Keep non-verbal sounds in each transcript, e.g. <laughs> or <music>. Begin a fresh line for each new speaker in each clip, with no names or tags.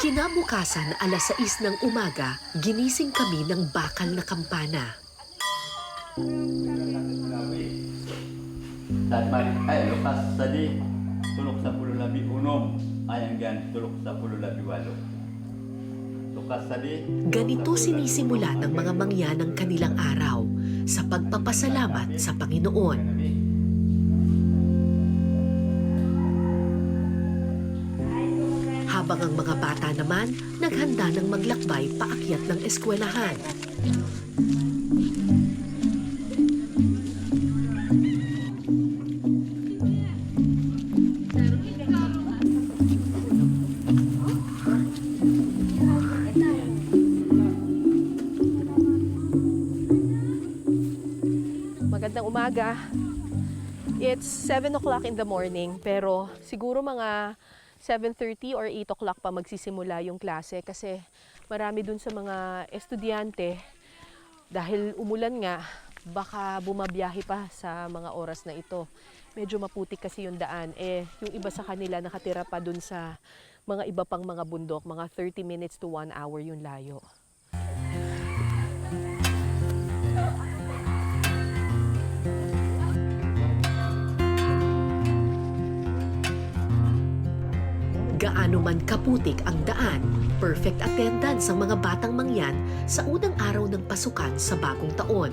Kinabukasan alas 6 ng umaga, ginising kami ng bakal na kampana.
Tatmari, ay, lukas tadi, tulok sa pulo labi unom, ayang gan, tulok sa pulo labi walo. Lukas tadi,
Ganito sinisimula ng mga mangyan ng kanilang araw sa pagpapasalamat sa Panginoon. Habang ang mga bata naman naghanda ng maglakbay paakyat ng eskwelahan.
Magandang umaga. It's 7 o'clock in the morning, pero siguro mga 7.30 or 8 o'clock pa magsisimula yung klase kasi marami dun sa mga estudyante dahil umulan nga, baka bumabiyahe pa sa mga oras na ito. Medyo maputik kasi yung daan. Eh, yung iba sa kanila nakatira pa dun sa mga iba pang mga bundok, mga 30 minutes to 1 hour yung layo.
Gaano man kaputik ang daan, perfect attendance ang mga batang mangyan sa unang araw ng pasukan sa bagong taon.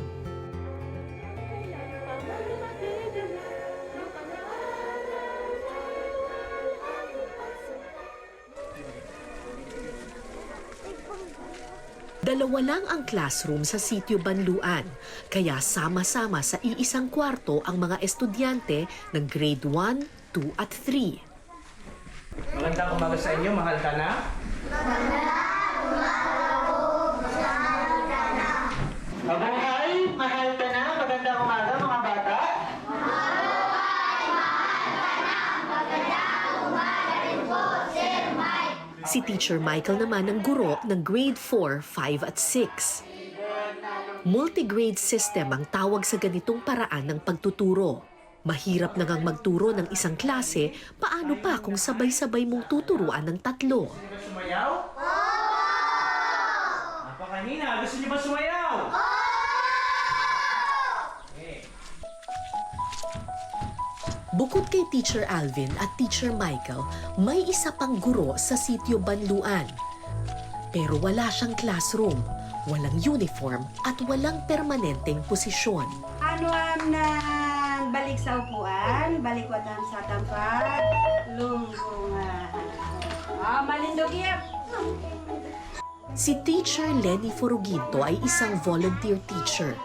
Dalawa lang ang classroom sa sitio Banluan, kaya sama-sama sa iisang kwarto ang mga estudyante ng grade 1, 2 at 3.
Magandang umaga sa inyo, mahal ka na? Mabuhay! Mahal ka na! Magandang umaga mga bata!
Si Teacher Michael naman ang guro ng grade 4, 5 at 6. Multigrade system ang tawag sa ganitong paraan ng pagtuturo. Mahirap na ngang magturo ng isang klase, paano pa kung sabay-sabay mong tuturuan ng tatlo?
Sumayaw? Napakahina! Gusto niyo ba sumayaw?
Bukod kay Teacher Alvin at Teacher Michael, may isa pang guro sa sitio Banluan. Pero wala siyang classroom, walang uniform at walang permanenteng posisyon.
Ano am na balik sa upuan, balik watam sa tampat, lunggungan. Ah, malindog yep.
Si Teacher Lenny Foruginto ay isang volunteer teacher.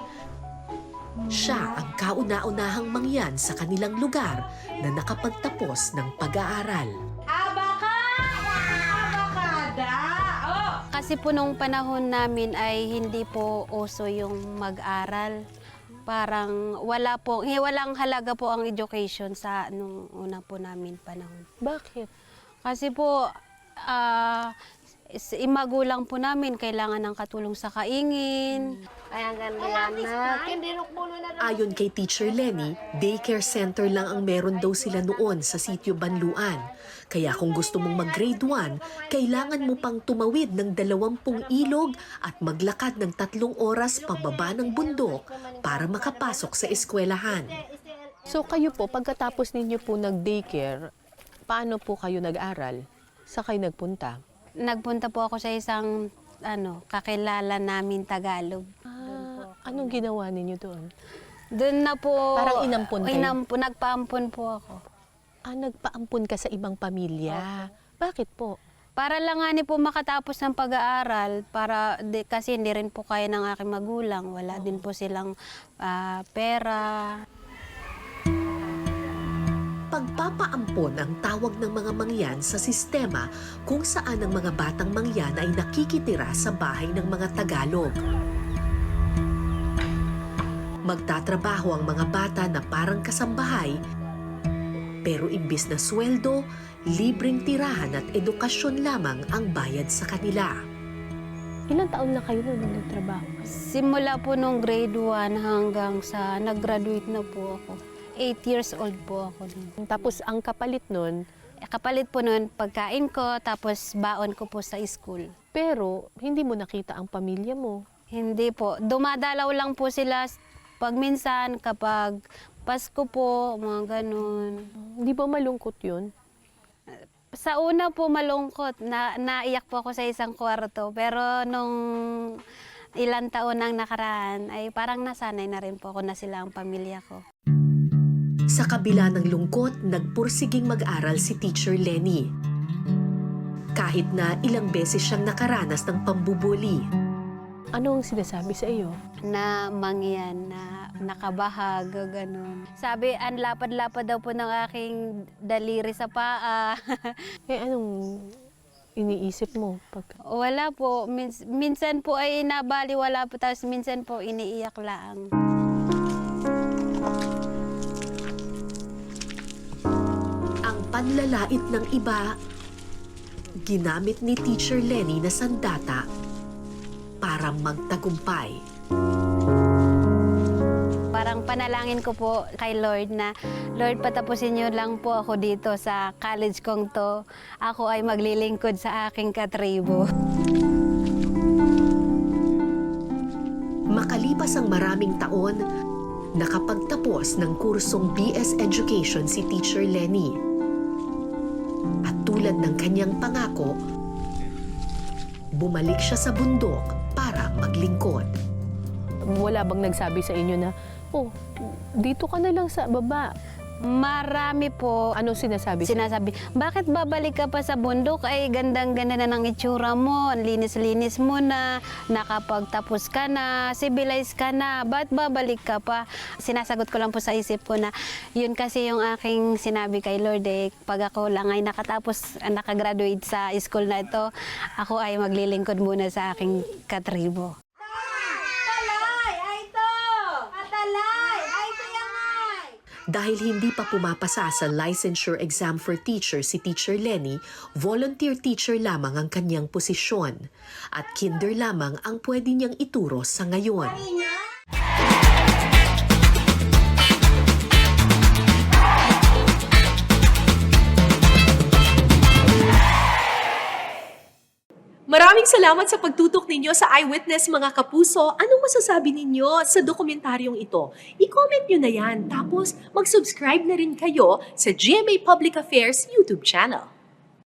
Siya ang kauna-unahang mangyan sa kanilang lugar na nakapagtapos ng pag-aaral.
Abaka! Abakada! Oh!
Kasi po nung panahon namin ay hindi po uso yung mag-aral. Parang wala po, eh, walang halaga po ang education sa nung una po namin panahon.
Bakit?
Kasi po, ah, imagulang po namin kailangan ng katulong sa kaingin.
Ayon kay Teacher Lenny, daycare center lang ang meron daw sila noon sa sitio Banluan. Kaya kung gusto mong mag-grade 1, kailangan mo pang tumawid ng dalawampung ilog at maglakad ng tatlong oras pababa ng bundok para makapasok sa eskwelahan.
So kayo po, pagkatapos ninyo po nag-daycare, paano po kayo nag-aral? Sa kayo nagpunta?
Nagpunta po ako sa isang ano, kakilala namin Tagalog.
Ah, anong ginawa ninyo doon?
Doon na po...
Parang inampun kayo?
Inampun, nagpaampun po ako.
Ah, nagpaampun ka sa ibang pamilya. Bakit po?
Para lang nga ni po makatapos ng pag-aaral, para di, kasi hindi rin po kaya ng aking magulang. Wala din po silang ah, pera.
Pagpapaampon ang tawag ng mga mangyan sa sistema kung saan ang mga batang mangyan ay nakikitira sa bahay ng mga Tagalog. Magtatrabaho ang mga bata na parang kasambahay, pero imbis na sweldo, libreng tirahan at edukasyon lamang ang bayad sa kanila.
Ilang taon na kayo nung nagtrabaho?
Simula po nung grade 1 hanggang sa nag-graduate na po ako. 8 years old po ako. nun.
Tapos ang kapalit nun,
Kapalit po nun, pagkain ko, tapos baon ko po sa school.
Pero hindi mo nakita ang pamilya mo.
Hindi po. Dumadalaw lang po sila pag minsan, kapag Pasko po, mga ganun.
Hindi ba malungkot yun?
Sa una po malungkot, na, naiyak po ako sa isang kwarto. Pero nung ilang taon nang nakaraan, ay parang nasanay na rin po ako na sila ang pamilya ko.
Sa kabila ng lungkot, nagpursiging mag-aral si Teacher Lenny. Kahit na ilang beses siyang nakaranas ng pambubuli.
Ano ang sinasabi sa iyo?
Na mangyan, na nakabahag, ganun. Sabi, ang lapad-lapad daw po ng aking daliri sa paa. <laughs>
Eh anong iniisip mo? Pag...
Wala po. Mins- minsan po ay nabali, wala po. Tapos minsan po iniiyak lang.
Panlalait ng iba, ginamit ni Teacher Lenny na sandata para magtagumpay.
Parang panalangin ko po kay Lord na, Lord, patapusin niyo lang po ako dito sa college kong to. Ako ay maglilingkod sa aking katribo.
Makalipas ang maraming taon, nakapagtapos ng kursong BS Education si Teacher Lenny. At tulad ng kanyang pangako, bumalik siya sa bundok para maglingkod.
Wala bang nagsabi sa inyo na, oh, dito ka na lang sa baba.
Marami po
Anong sinasabi sa
sinasabi, bakit babalik ka pa sa bundok? Ay, gandang-ganda na ng itsura mo, ang linis-linis mo na, nakapagtapos ka na, civilize ka na, ba't babalik ka pa? Sinasagot ko lang po sa isip ko na, yun kasi yung aking sinabi kay Lord eh, pag ako lang ay nakatapos, nakagraduate sa school na ito, ako ay maglilingkod muna sa aking katribo.
Atalay! Ay to! Atalay! Ay to yangay!
Dahil hindi pa pumapasa sa licensure exam for teacher si Teacher Lenny, volunteer teacher lamang ang kanyang posisyon at kinder lamang ang pwede niyang ituro sa ngayon.
Maraming salamat sa pagtutok ninyo sa Eyewitness mga kapuso. Anong masasabi ninyo sa dokumentaryong ito? I-comment nyo na yan. Tapos mag-subscribe na rin kayo sa GMA Public Affairs YouTube channel.